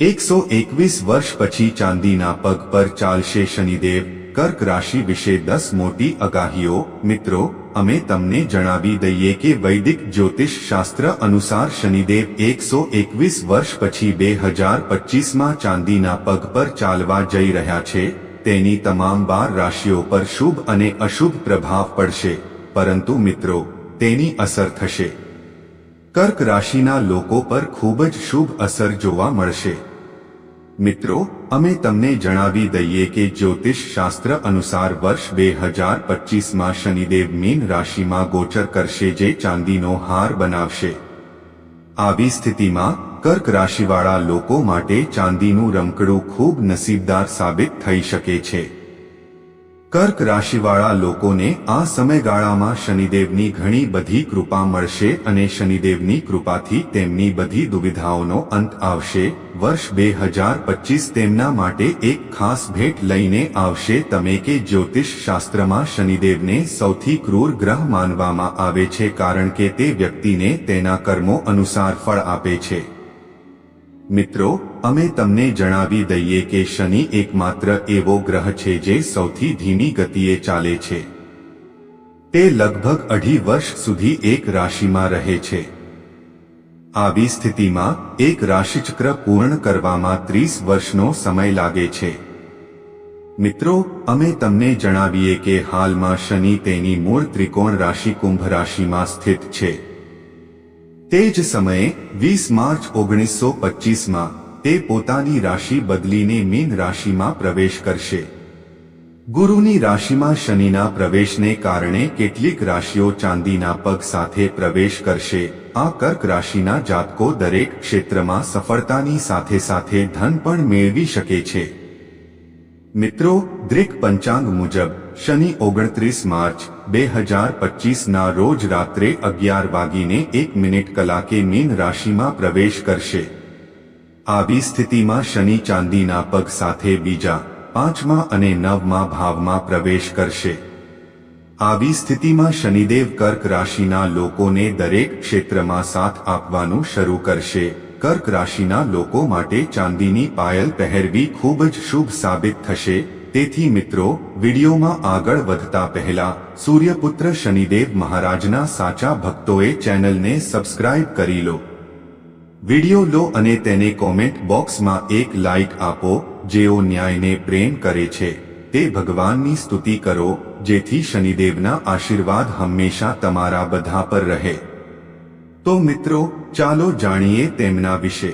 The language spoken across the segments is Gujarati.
એકસો એકવીસ વર્ષ પછી ચાંદીના પગ પર ચાલશે શનિદેવ. કર્ક રાશિ વિશે દસ મોટી આગાહીઓ. મિત્રો, અમે તમને જણાવી દઈએ કે વૈદિક જ્યોતિષ શાસ્ત્ર અનુસાર શનિદેવ એકસો એકવીસ વર્ષ પછી બે હજાર પચીસમાં ચાંદીના પગ પર ચાલવા જઈ રહ્યા છે. તેની તમામ બાર રાશિઓ પર શુભ અને અશુભ પ્રભાવ પડશે. પરંતુ મિત્રો, તેની અસર થશે. કર્ક રાશિના લોકો પર ખૂબ જ શુભ અસર જોવા મળશે. મિત્રો, અમે તમને જણાવી દઈએ કે જ્યોતિષ શાસ્ત્ર અનુસાર વર્ષ બે હજાર પચીસમાં શનિદેવ મીન રાશિમાં ગોચર કરશે જે ચાંદીનો હાર બનાવશે. આવી સ્થિતિમાં, કર્ક રાશિવાળા લોકો માટે ચાંદીનું રમકડું ખૂબ નસીબદાર સાબિત થઈ શકે છે. કર્ક રાશિવાળા લોકોને આ સમયગાળામાં શનિદેવની ઘણી બધી કૃપા મળશે અને શનિદેવની કૃપાથી તેમની બધી દુવિધાઓનો અંત આવશે. વર્ષ બે હજાર પચીસ તેમના માટે એક ખાસ ભેટ લઈને આવશે. તમે કે જ્યોતિષ શાસ્ત્રમાં શનિદેવને સૌથી ક્રૂર ગ્રહ માનવામાં આવે છે કારણ કે તે વ્યક્તિને તેના કર્મો અનુસાર ફળ આપે છે. મિત્રો અમે તમને જણાવી દઈએ કે શનિ એકમાત્ર એવો ગ્રહ છે જે સૌથી ધીમી ગતિએ ચાલે છે. તે લગભગ અઢી વર્ષ સુધી એક રાશિમાં રહે છે. આવી સ્થિતિમાં એક રાશિચક્ર પૂર્ણ કરવામાં ત્રીસ વર્ષનો સમય લાગે છે. મિત્રો, અમે તમને જણાવીએ કે હાલમાં શનિ તેની મૂળ ત્રિકોણ રાશિ કુંભ રાશિમાં સ્થિત છે. તે જ સમયે વીસ માર્ચ ઓગણીસો પચીસમાં તે પોતાની રાશિ બદલીને મીન રાશિમાં પ્રવેશ કરશે. ગુરુની રાશિમાં શનિના પ્રવેશને કારણે કેટલીક રાશિઓ ચાંદીના પગ સાથે પ્રવેશ કરશે. આ કર્ક રાશિના જાતકો દરેક ક્ષેત્રમાં સફળતાની સાથે સાથે ધન પણ મેળવી શકે છે. મિત્રો, દ્રિક પંચાંગ મુજબ, શનિ ઓગણત્રીસ માર્ચ, બે હજાર પચીસના રોજ રાત્રે અગિયાર વાગીને એક મિનિટ કલાકે મીન રાશિમાં પ્રવેશ કરશે. આવી સ્થિતિમાં શનિ ચાંદીના પગ સાથે બીજા, પાંચમા અને નવમા ભાવમાં પ્રવેશ કરશે. આવી સ્થિતિમાં શનિદેવ કર્ક રાશિના લોકોને દરેક ક્ષેત્રમાં સાથ આપવાનું શરૂ કરશે. કર્ક રાશિના લોકો માટે ચાંદીની પાયલ પહેરવી ખૂબ જ શુભ સાબિત થશે. તેથી મિત્રો, વિડીયોમાં આગળ વધતા પહેલા, સૂર્યપુત્ર શનિદેવ મહારાજના સાચા ભક્તોએ ચેનલને સબસ્ક્રાઇબ કરી લો. વીડિયો લો અને તેને કોમેન્ટ બોક્સમાં એક લાઇક આપો, જેઓ ન્યાયને પ્રેમ કરે છે. તે ભગવાનની સ્તુતિ કરો, જેથી શનિદેવના આશીર્વાદ હંમેશા તમારા બધા પર રહે. તો મિત્રો, ચાલો જાણીએ તેમના વિશે.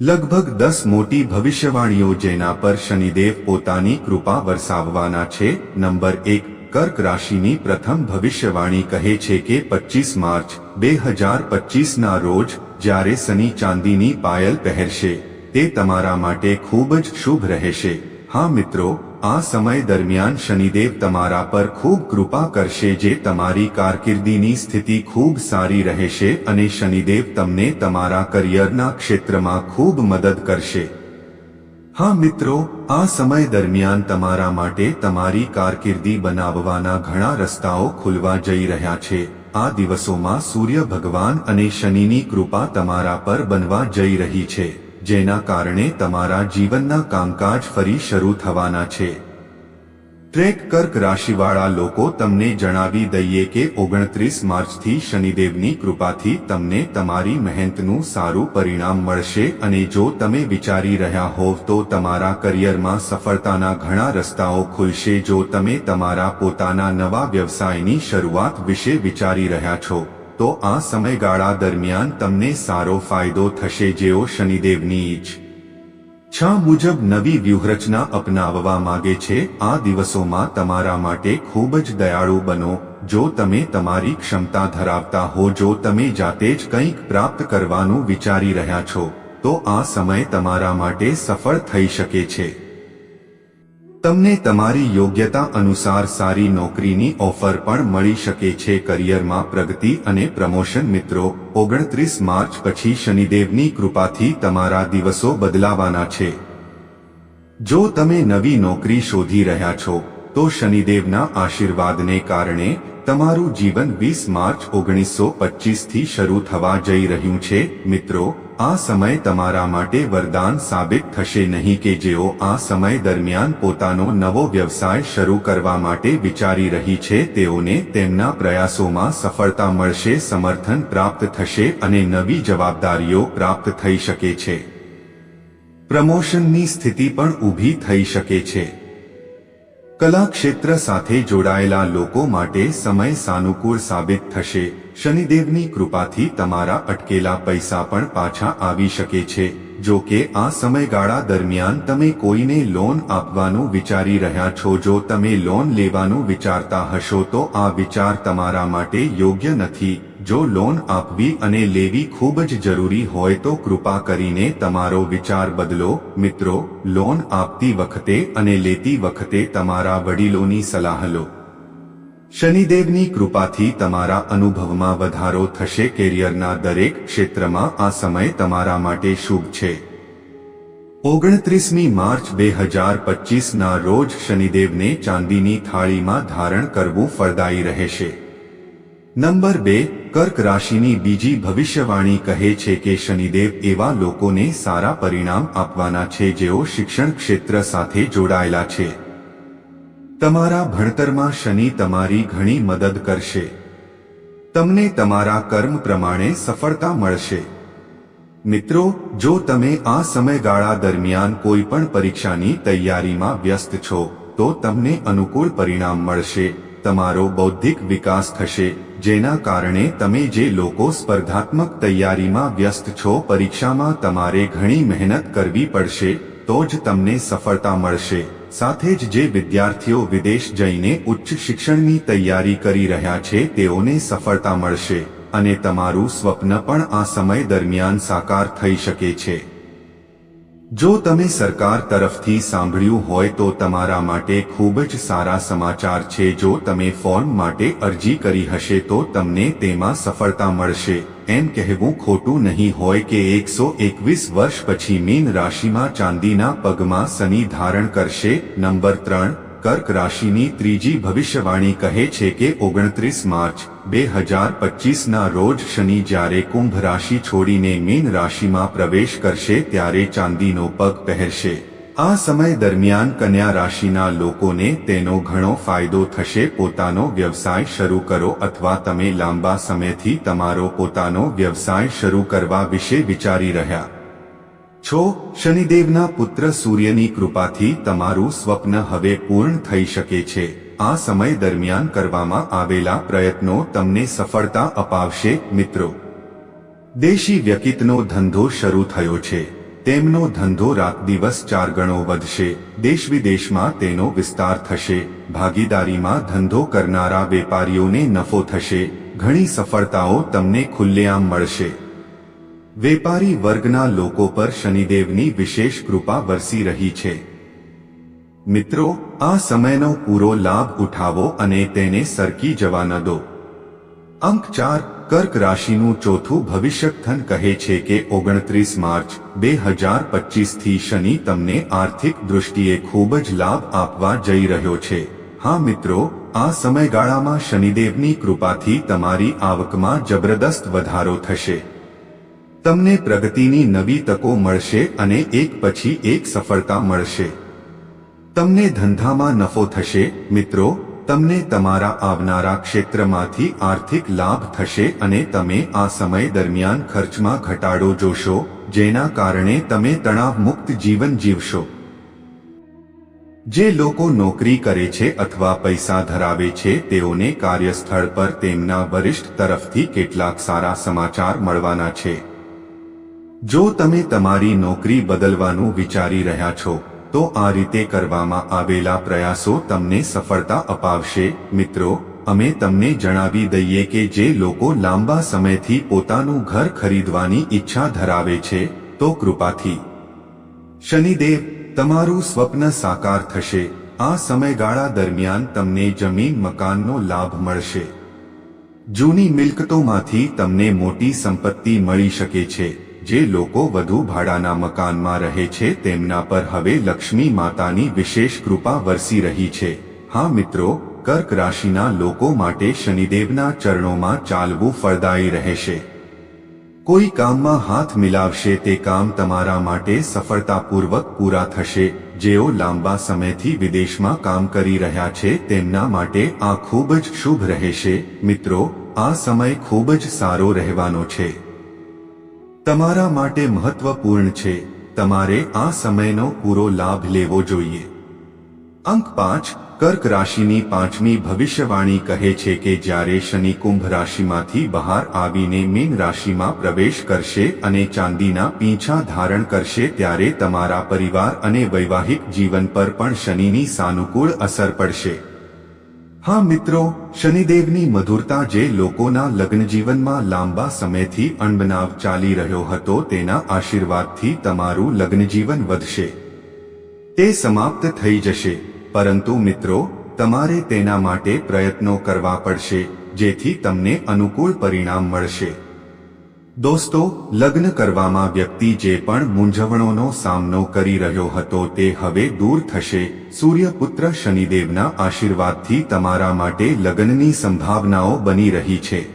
લગભગ દસ મોટી ભવિષ્યવાણીઓ જેના પર શનિદેવ પોતાની કૃપા વરસાવવાના છે, નંબર એક, કર્ક રાશિની પ્રથમ ભવિષ્યવાણી કહે છે કે પચીસ માર્ચ, બે હજાર પચીસના રોજ જ્યારે શનિ ચાંદીની પાયલ પહેરશે, તે તમારા માટે ખૂબ જ શુભ રહેશે. હા મિત્રો, આ સમય દરમિયાન શનિદેવ તમારા પર ખૂબ કૃપા કરશે જે તમારી કારકિર્દીની સ્થિતિ ખૂબ સારી રહેશે અને શનિદેવ તમને તમારા કરિયરના ક્ષેત્રમાં ખૂબ મદદ કરશે. હા મિત્રો, આ સમય દરમિયાન તમારા માટે તમારી કારકિર્દી બનાવવાના ઘણા રસ્તાઓ ખુલવા જઈ રહ્યા છે. આ દિવસોમાં સૂર્ય ભગવાન અને શનિની કૃપા તમારા પર બનવા જઈ રહી છે, જેના કારણે તમારા જીવનના કામકાજ ફરી શરૂ થવાના છે. ટ્રેક કર્ક રાશિવાળા લોકો તમને જણાવી દઈએ કે ઓગણત્રીસ માર્ચથી શનિદેવની કૃપાથી તમને તમારી મહેનતનું સારું પરિણામ મળશે અને જો તમે વિચારી રહ્યા હોવ તો તમારા કરિયરમાં સફળતાના ઘણા રસ્તાઓ ખુલશે જો તમે તમારા પોતાના નવા વ્યવસાયની શરૂઆત વિશે વિચારી રહ્યા છો, તો આ સમયગાળા દરમિયાન તમને સારો ફાયદો થશે જેઓ શનિદેવની ઈચ્છા મુજબ નવી વ્યૂહરચના અપનાવવા માગે છે? આ દિવસોમાં તમારા માટે ખૂબ જ દયાળુ બનો. જો તમે તમારી ક્ષમતા ધરાવતા હો, જો તમે જાતે જ કંઈક પ્રાપ્ત કરવાનું વિચારી રહ્યા છો, તો આ સમય તમારા માટે સફળ થઈ શકે છે. તમને તમારી યોગ્યતા અનુસાર સારી નોકરીની ઓફર પણ મળી શકે છે કરિયરમાં પ્રગતિ અને પ્રમોશન મિત્રો, ઓગણત્રીસ માર્ચ પછી શનિદેવની કૃપાથી તમારા દિવસો બદલાવાના છે. જો તમે નવી નોકરી શોધી રહ્યા છો, તો શનિદેવના આશીર્વાદને કારણે તમારું જીવન વીસ માર્ચ ઓગણીસો થી શરૂ થવા જઈ રહ્યું છે. મિત્રો, આ સમય તમારા માટે વરદાન સાબિત થશે નહીં કે જેઓ આ સમય દરમિયાન પોતાનો નવો વ્યવસાય શરૂ કરવા માટે વિચારી રહી છે, તેઓને તેમના પ્રયાસોમાં સફળતા મળશે, સમર્થન પ્રાપ્ત થશે અને નવી જવાબદારીઓ પ્રાપ્ત થઈ શકે છે. પ્રમોશનની સ્થિતિ પણ ઊભી થઈ શકે છે. કલા ક્ષેત્ર સાથે જોડાયેલા લોકો માટે સમય સાનુકૂળ સાબિત થશે. શનિદેવની કૃપાથી તમારા અટકેલા પૈસા પણ પાછા આવી શકે છે. જો કે આ સમયગાળા દરમિયાન તમે કોઈને લોન આપવાનું વિચારી રહ્યા છો, જો તમે લોન લેવાનું વિચારતા હશો તો આ વિચાર તમારા માટે યોગ્ય નથી. જો લોન આપવી અને લેવી ખૂબ જ જરૂરી હોય તો કૃપા કરીને તમારો વિચાર બદલો. મિત્રો, લોન આપતી વખતે અને લેતી વખતે તમારા વડીલોની સલાહ લો. શનિદેવની કૃપાથી તમારા અનુભવમાં વધારો થશે. કેરિયરના દરેક ક્ષેત્રમાં આ સમય તમારા માટે શુભ છે. ઓગણત્રીસમી માર્ચ બે હજાર પચીસના રોજ શનિદેવને ચાંદીની થાળીમાં ધારણ કરવું ફળદાયી રહેશે. નંબર બે, કર્ક રાશિની બીજી ભવિષ્યવાણી કહે છે કે શનિદેવ એવા લોકોને સારા પરિણામ આપવાના છે જેઓ શિક્ષણ ક્ષેત્ર સાથે જોડાયેલા છે. તમારા ભણતરમાં શનિ તમારી ઘણી મદદ કરશે. તમને તમારા કર્મ પ્રમાણે સફળતા મળશે. મિત્રો, જો તમે આ સમયગાળા દરમિયાન કોઈ પણ પરીક્ષાની તૈયારીમાં વ્યસ્ત છો, તો તમને અનુકૂળ પરિણામ મળશે. તમારો બૌદ્ધિક વિકાસ થશે, જેના કારણે તમે જે લોકો સ્પર્ધાત્મક તૈયારીમાં વ્યસ્ત છો, પરીક્ષામાં તમારે ઘણી મહેનત કરવી પડશે, તો જ તમને સફળતા મળશે. સાથે જ જે વિદ્યાર્થીઓ વિદેશ જઈને ઉચ્ચ શિક્ષણની તૈયારી કરી રહ્યા છે, તેઓને સફળતા મળશે. અને તમારું સ્વપ્ન પણ આ સમય દરમિયાન સાકાર થઈ શકે છે. જો તમે સરકાર તરફથી સાંભળ્યું હોય તો તમારા માટે ખૂબ જ સારા સમાચાર છે. જો તમે ફોર્મ માટે અરજી કરી હશે તો તમને તેમાં સફળતા મળશે. એમ કહેવું ખોટું નહીં હોય કે એકસો એકવીસ વર્ષ પછી મીન રાશિમાં ચાંદીના પગમાં શનિ ધારણ કરશે. નંબર ત્રણ કર્ક રાશિની ત્રીજી ભવિષ્યવાણી કહે છે કે ઓગણત્રીસ માર્ચ, બે હજાર પચીસના રોજ શનિ જ્યારે કુંભ રાશિ છોડીને મીન રાશિમાં પ્રવેશ કરશે ત્યારે ચાંદીનો પગ પહેરશે. આ સમય દરમિયાન કન્યા રાશિના લોકોને તેનો ઘણો ફાયદો થશે. પોતાનો વ્યવસાય શરૂ કરો અથવા તમે લાંબા સમયથી તમારો પોતાનો વ્યવસાય શરૂ કરવા વિશે વિચારી રહ્યા. છો શનિદેવના પુત્ર સૂર્યની કૃપાથી તમારું સ્વપ્ન હવે પૂર્ણ થઈ શકે છે. આ સમય દરમિયાન કરવામાં આવેલા પ્રયત્નો તમને સફળતા અપાવશે, મિત્રો. દેશી વ્યકિતનો ધંધો શરૂ થયો છે. તેમનો ધંધો રાત દિવસ ચાર ગણો વધશે. દેશ વિદેશમાં તેનો વિસ્તાર થશે. ભાગીદારીમાં ધંધો કરનારા વેપારીઓને નફો થશે. ઘણી સફળતાઓ તમને ખુલ્લેઆમ મળશે. વેપારી વર્ગના લોકો પર શનિદેવની વિશેષ કૃપા વરસી રહી છે. મિત્રો, આ સમયનો પૂરો લાભ ઉઠાવો અને તેને સરકી જવા ન દો. અંક ચાર, કર્ક રાશિનું ચોથું ભવિષ્યથન કહે છે કે ઓગણત્રીસ માર્ચ, બે હજાર પચીસથી શનિ તમને આર્થિક દૃષ્ટિએ ખૂબ જ લાભ આપવા જઈ રહ્યો છે. હા મિત્રો, આ સમયગાળામાં શનિદેવની કૃપાથી તમારી આવકમાં જબરદસ્ત વધારો થશે. તમને પ્રગતિની નવી તકો મળશે અને એક પછી એક સફળતા મળશે. તમને ધંધામાં નફો થશે, મિત્રો, તમને તમારા આવનારા ક્ષેત્રમાંથી આર્થિક લાભ થશે અને તમે આ સમય દરમિયાન ખર્ચમાં ઘટાડો જોશો, જેના કારણે તમે તણાવ મુક્ત જીવન જીવશો. જે લોકો નોકરી કરે છે અથવા પૈસા ધરાવે છે, તેઓને કાર્યસ્થળ પર તેમના વરિષ્ઠ તરફથી કેટલાક સારા સમાચાર મળવાના છે. જો તમે તમારી નોકરી બદલવાનું વિચારી રહ્યા છો, તો આ રીતે કરવામાં આવેલા પ્રયાસો તમને સફળતા અપાવશે. મિત્રો, અમે તમને જણાવી દઈએ કે જે લોકો લાંબા સમયથી પોતાનું ઘર ખરીદવાની ઈચ્છા ધરાવે છે, તો કૃપાથી શનિદેવ, તમારું સ્વપ્ન સાકાર થશે. આ સમયગાળા દરમિયાન તમને જમીન મકાનનો લાભ મળશે. જૂની મિલકતોમાંથી તમને મોટી સંપત્તિ મળી શકે છે. જે લોકો વધુ ભાડાના મકાનમાં રહે છે તેમના પર હવે લક્ષ્મી માતાની વિશેષ કૃપા વરસી રહી છે. હા મિત્રો, કર્ક રાશિના લોકો માટે શનિદેવના ચરણોમાં ચાલવું ફળદાયી રહેશે. કોઈ કામમાં હાથ મિલાવશે તે કામ તમારા માટે સફળતાપૂર્વક પૂરા થશે. જેઓ લાંબા સમયથી વિદેશમાં કામ કરી રહ્યા છે તેમના માટે આ ખૂબ જ શુભ રહેશે. મિત્રો, આ સમય ખૂબ જ સારો રહેવાનો છે. તમારા માટે મહત્વપૂર્ણ છે, તમારે આ સમયનો પૂરો લાભ લેવો જોઈએ. અંક પાંચ, કર્ક રાશિની પાંચમી ભવિષ્યવાણી કહે છે કે જ્યારે શનિ કુંભ રાશિમાંથી બહાર આવીને મીન રાશિમાં પ્રવેશ કરશે અને ચાંદીના પીંછા ધારણ કરશે ત્યારે તમારા પરિવાર અને વૈવાહિક જીવન પર પણ શનિની સાનુકૂળ અસર પડશે. હા મિત્રો, શનિદેવની મધુરતા જે લોકોના લગ્ન જીવનમાં લાંબા સમયથી અણબનાવ ચાલી રહ્યો હતો તેના આશીર્વાદથી તમારું લગ્ન જીવન વધશે. તે સમાપ્ત થઈ જશે. પરંતુ મિત્રો, તમારે તેના માટે પ્રયત્નો કરવા પડશે, જેથી તમને અનુકૂળ પરિણામ મળશે. દોસ્તો, લગ્ન કરવામાં વ્યક્તિ જે પણ મૂંઝવણોનો સામનો કરી રહ્યો હતો તે હવે દૂર થશે. સૂર્યપુત્ર શનિદેવના આશીર્વાદથી તમારા માટે લગ્નની સંભાવનાઓ બની રહી છે.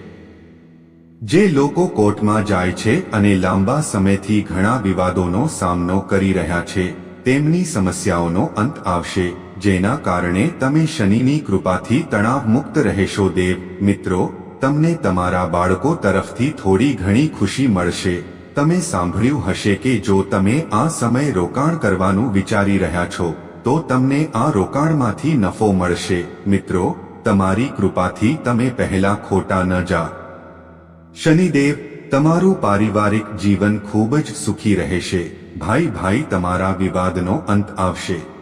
જે લોકો કોર્ટમાં જાય છે અને લાંબા સમયથી ઘણા વિવાદોનો સામનો કરી રહ્યા છે, તેમની સમસ્યાઓનો અંત આવશે, જેના કારણે તમે શનિની કૃપાથી તણાવ મુક્ત રહેશો દેવ, મિત્રો. તમને તમારા બાળકો તરફથી થોડી ઘણી ખુશી મળશે. તમે સાંભળ્યું હશે કે જો તમે આ સમય રોકાણ કરવાનું વિચારી રહ્યા છો, તો તમને આ રોકાણમાંથી નફો મળશે. મિત્રો, તમારી કૃપાથી તમે પહેલા ખોટા ન જા. શનિદેવ, તમારું પારિવારિક જીવન ખૂબ જ સુખી રહેશે. ભાઈ ભાઈ તમારા વિવાદનો અંત આવશે.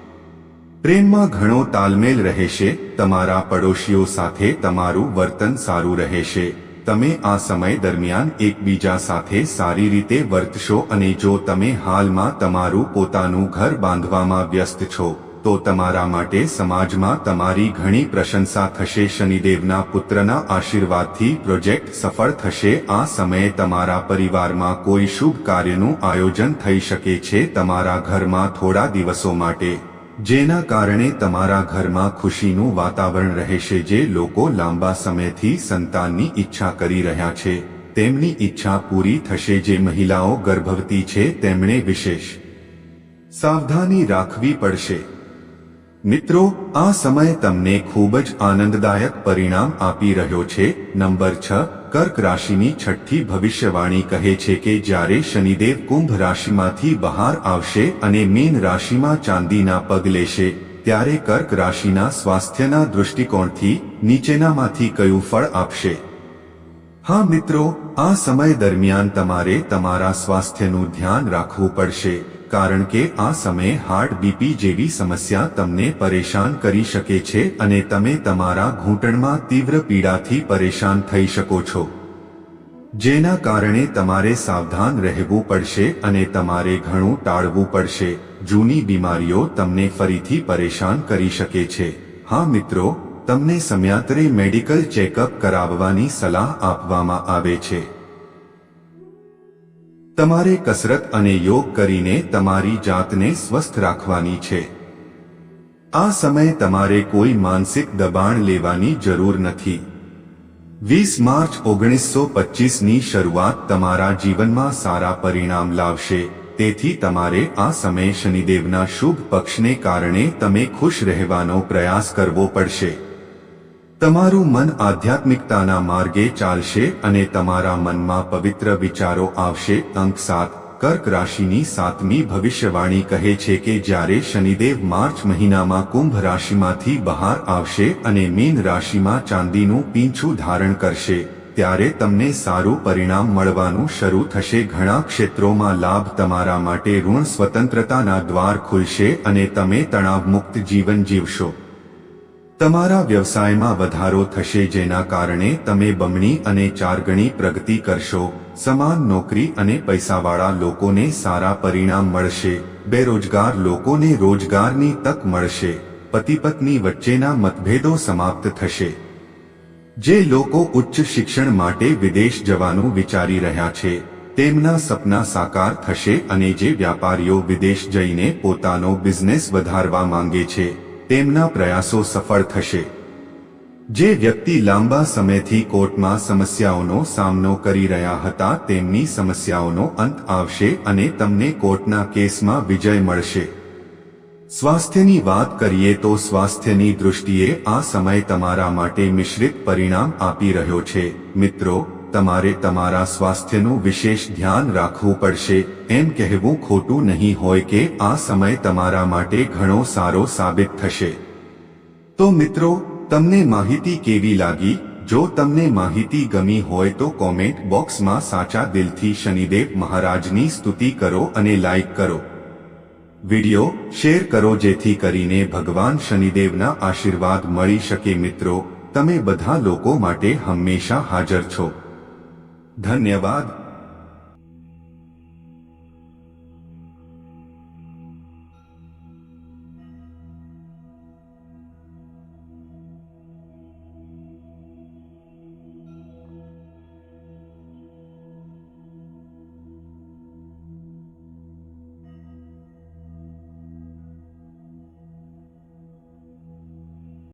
પ્રેમમાં ઘણો તાલમેલ રહેશે, તમારા પડોશીઓ સાથે તમારું વર્તન સારું રહેશે. તમે આ સમય દરમિયાન એકબીજા સાથે સારી રીતે વર્તશો અને જો તમે હાલમાં તમારું પોતાનું ઘર બાંધવામાં વ્યસ્ત છો, તો તમારા માટે સમાજમાં તમારી ઘણી પ્રશંસા થશે. શનિદેવના પુત્રના આશીર્વાદથી પ્રોજેક્ટ સફળ થશે. આ સમયે તમારા પરિવારમાં કોઈ શુભ કાર્યનું આયોજન થઈ શકે છે. તમારા ઘરમાં થોડા દિવસો માટે જેના કારણે તમારા ઘરમાં ખુશીનું વાતાવરણ રહેશે જે લોકો લાંબા સમયથી સંતાનની ઈચ્છા કરી રહ્યા છે. તેમની ઈચ્છા પૂરી થશે જે મહિલાઓ ગર્ભવતી છે તેમણે વિશેષ સાવધાની રાખવી પડશે. મિત્રો, આ સમય તમને ખૂબ જ આનંદદાયક પરિણામ આપી રહ્યો છે. નંબર છ કર્ક રાશિની છઠ્ઠી ભવિષ્યવાણી કહે છે કે જ્યારે શનિદેવ કુંભ રાશિમાંથી બહાર આવશે અને મીન રાશિમાં ચાંદીના પગ લેશે, ત્યારે કર્ક રાશિના સ્વાસ્થ્યના દૃષ્ટિકોણથી નીચેનામાંથી કયું ફળ આપશે? હા મિત્રો, આ સમય દરમિયાન તમારે તમારા સ્વાસ્થ્યનું ધ્યાન રાખવું પડશે. કારણ કે આ સમયે હાર્ટ બીપી જેવી સમસ્યા તમને પરેશાન કરી શકે છે અને તમે તમારા ઘૂંટણમાં તીવ્ર પીડાથી પરેશાન થઈ શકો છો. જેના કારણે તમારે સાવધાન રહેવું પડશે અને તમારે ઘણું ટાળવું પડશે. જૂની બીમારીઓ તમને ફરીથી પરેશાન કરી શકે છે. હા મિત્રો, તમને સમયાંતરે મેડિકલ ચેકઅપ કરાવવાની સલાહ આપવામાં આવે છે. તમારે કસરત અને યોગ કરીને તમારી જાતને સ્વસ્થ રાખવાની છે. આ સમય તમારે કોઈ માનસિક દબાણ લેવાની જરૂર નથી. વીસ માર્ચ ઓગણીસો પચીસની શરૂઆત તમારા જીવનમાં સારા પરિણામ લાવશે. તેથી તમારે આ સમયે શનિદેવના શુભ પક્ષને કારણે તમે ખુશ રહેવાનો પ્રયાસ કરવો પડશે. તમારું મન આધ્યાત્મિકતાના માર્ગે ચાલશે અને તમારા મનમાં પવિત્ર વિચારો આવશે. અંક સાત. કર્ક રાશિની સાતમી ભવિષ્યવાણી કહે છે કે જ્યારે શનિદેવ માર્ચ મહિનામાં કુંભ રાશિમાંથી બહાર આવશે અને મીન રાશિમાં ચાંદીનું પીંછું ધારણ કરશે, ત્યારે તમને સારું પરિણામ મળવાનું શરૂ થશે. ઘણા ક્ષેત્રોમાં લાભ તમારા માટે ઋણ સ્વતંત્રતાના દ્વાર ખુલશે અને તમે તણાવમુક્ત જીવન જીવશો. તમારા વ્યવસાયમાં વધારો થશે જેના કારણે તમે બમણી અને ચારગણી પ્રગતિ કરશો, સમાન નોકરી અને પૈસાવાળા લોકોને સારા પરિણામ મળશે, બેરોજગાર લોકોને રોજગારની તક મળશે પતિ પત્ની વચ્ચેના મતભેદો સમાપ્ત થશે. જે લોકો ઉચ્ચ શિક્ષણ માટે વિદેશ જવાનું વિચારી રહ્યા છે, તેમના સપના સાકાર થશે અને જે વ્યાપારીઓ વિદેશ જઈને પોતાનો બિઝનેસ વધારવા માંગે છે તેમના પ્રયાસો સફળ થશે. જે વ્યક્તિ લાંબા સમયથી કોર્ટમાં સમસ્યાઓનો સામનો કરી રહ્યા હતા, તેમની સમસ્યાઓનો અંત આવશે અને તમને કોર્ટના કેસમાં વિજય મળશે. સ્વાસ્થ્યની વાત કરીએ તો સ્વાસ્થ્યની દૃષ્ટિએ આ સમય તમારા માટે મિશ્રિત પરિણામ આપી રહ્યો છે. મિત્રો તમારે તમારા સ્વાસ્થ્યનું વિશેષ ધ્યાન રાખવું પડશે. એમ કહેવું ખોટું નહીં હોય કે આ સમય તમારા માટે ઘણો સારો સાબિત થશે. તો મિત્રો, તમને માહિતી કેવી લાગી? જો તમને માહિતી ગમી હોય તો કોમેન્ટ બોક્સમાં સાચા દિલથી શનિદેવ મહારાજની સ્તુતિ કરો અને લાઈક કરો. વિડિયો શેર કરો જેથી કરીને ભગવાન શનિદેવના આશીર્વાદ મળી શકે મિત્રો. તમે બધા લોકો માટે હંમેશા હાજર છો. ધન્યવાદ.